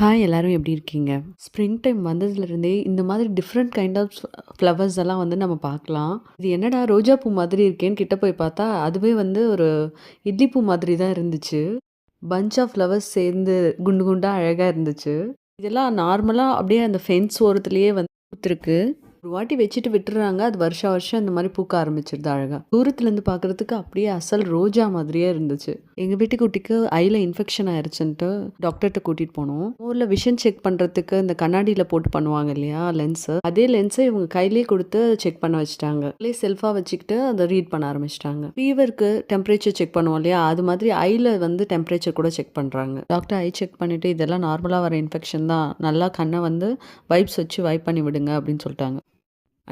Hi எல்லோரும் எப்படி இருக்கீங்க? ஸ்ப்ரிங் டைம் வந்ததுலேருந்தே இந்த மாதிரி டிஃப்ரெண்ட் கைண்ட் ஆஃப் ஃப்ளவர்ஸ் எல்லாம் வந்து நம்ம பார்க்கலாம். இது என்னடா ரோஜா பூ மாதிரி இருக்கேன்னு கிட்ட போய் பார்த்தா, அதுவே வந்து ஒரு இட்லி பூ மாதிரி தான் இருந்துச்சு. பஞ்ச் ஆஃப் ஃப்ளவர்ஸ் சேர்ந்து குண்டு குண்டாக அழகாக இருந்துச்சு. இதெல்லாம் நார்மலாக அப்படியே அந்த ஃபென்ஸ் ஓரத்துலேயே வந்து கொடுத்துருக்கு ஒரு வாட்டி வச்சுட்டு விட்டுறாங்க அது வருஷா வருஷம் இந்த மாதிரி பூக்க ஆரம்பிச்சுருது அழகா. தூரத்துலேருந்து பார்க்கறதுக்கு அப்படியே அசல் ரோஜா மாதிரியே இருந்துச்சு. எங்க வீட்டு குட்டிக்கு ஐல இன்ஃபெக்ஷன் ஆயிருச்சுன்ட்டு டாக்டர்கிட்ட கூட்டிட்டு போனோம். ஊர்ல விஷன் செக் பண்றதுக்கு இந்த கண்ணாடியில போட்டு பண்ணுவாங்க இல்லையா லென்ஸு. அதே லென்ஸை இவங்க கையிலேயே கொடுத்து செக் பண்ண வச்சுட்டாங்க. கையிலேயே செல்ஃபா வச்சுக்கிட்டு அதை ரீட் பண்ண ஆரம்பிச்சிட்டாங்க ஃபீவருக்கு டெம்பரேச்சர் செக் பண்ணுவோம் இல்லையா? அது மாதிரி ஐல வந்து டெம்பரேச்சர் கூட செக் பண்றாங்க. டாக்டர் ஐ செக் பண்ணிட்டு இதெல்லாம் நார்மலா வர இன்ஃபெக்ஷன் தான். நல்லா கண்ணை வந்து வைப்ஸ் வச்சு வைப் பண்ணி விடுங்க அப்படின்னு சொல்லிட்டாங்க.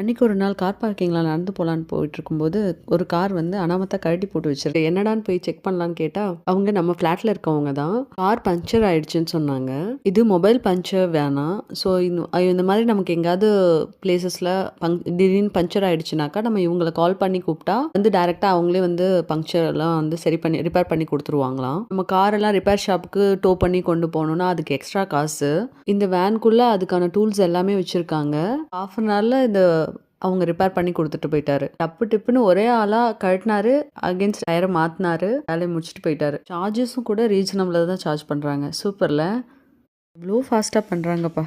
அன்றைக்கி ஒரு நாள் கார் பார்க்கிங்கில் நடந்து போகலான்னு போயிட்டுருக்கும்போது, ஒரு கார் வந்து அனாமத்தா கழட்டி போட்டு வச்சிருக்கு. என்னடான்னு போய் செக் பண்ணலான்னு கேட்டால் அவங்க நம்ம ஃப்ளாட்டில் இருக்கவங்க தான். கார் பஞ்சர் ஆயிடுச்சுன்னு சொன்னாங்க. இது மொபைல் பஞ்சர் வேணாம். ஸோ இந்த மாதிரி நமக்கு எங்கேயாவது பிளேசஸில் பங் திடீர்னு பஞ்சர் ஆயிடுச்சுனாக்கா, நம்ம இவங்கள கால் பண்ணி கூப்பிட்டா வந்து டேரெக்டாக அவங்களே வந்து பங்க்சர் எல்லாம் வந்து சரி பண்ணி ரிப்பேர் பண்ணி கொடுத்துருவாங்களாம் நம்ம காரெல்லாம் ரிப்பேர் ஷாப்புக்கு டோ பண்ணி கொண்டு போகணும்னா அதுக்கு எக்ஸ்ட்ரா காசு. இந்த வேனுக்குள்ளே அதுக்கான டூல்ஸ் எல்லாமே வச்சுருக்காங்க ஆஃப் அன் ஹவர்ல இந்த அவங்க ரிப்பேர் பண்ணி கொடுத்துட்டு போயிட்டாரு. டப்பு டிப்புன்னு ஒரே ஆளா கழட்டினாரு. அகைன்ஸ்ட் டயரை மாத்துனாரு. வேலையை முடிச்சுட்டு போயிட்டாரு. சார்ஜஸும் கூட ரீசனபிளாக தான் சார்ஜ் பண்ணுறாங்க சூப்பரில் இவ்வளோ ஃபாஸ்ட்டாக பண்ணுறாங்கப்பா